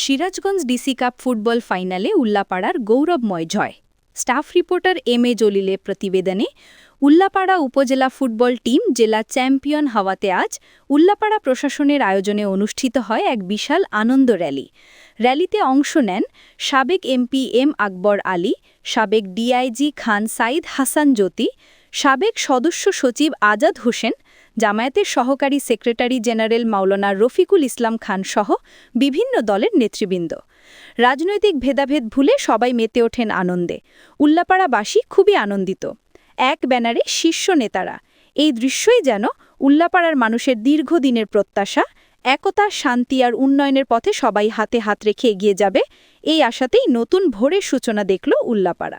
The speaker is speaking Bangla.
সিরাজগঞ্জ ডিসি কাপ ফুটবল ফাইনালে উল্লাপাড়ার গৌরবময় জয়। স্টাফ রিপোর্টার এম এ জলিলে প্রতিবেদনে, উল্লাপাড়া উপজেলা ফুটবল টিম জেলা চ্যাম্পিয়ন হওয়াতে আজ উল্লাপাড়া প্রশাসনের আয়োজনে অনুষ্ঠিত হয় এক বিশাল আনন্দ র্যালি। র্যালিতে অংশ নেন সাবেক এমপি এম আকবর আলী, সাবেক ডিআইজি খান সাইদ হাসান জ্যোতি, সাবেক সদস্য সচিব আজাদ হোসেন জামায়াতের সহকারী সেক্রেটারি জেনারেল মাওলানা রফিকুল ইসলাম খান সহ বিভিন্ন দলের নেতৃবৃন্দ। রাজনৈতিক ভেদাভেদ ভুলে সবাই মেতে ওঠেন আনন্দে। উল্লাপাড়াবাসী খুবই আনন্দিত। এক ব্যানারে শীর্ষ নেতারা। এই দৃশ্যই যেন উল্লাপাড়ার মানুষের দীর্ঘদিনের প্রত্যাশা, একতা, শান্তি আর উন্নয়নের পথে সবাই হাতে হাত রেখে এগিয়ে যাবে, এই আশাতেই নতুন ভোরের সূচনা দেখল উল্লাপাড়া।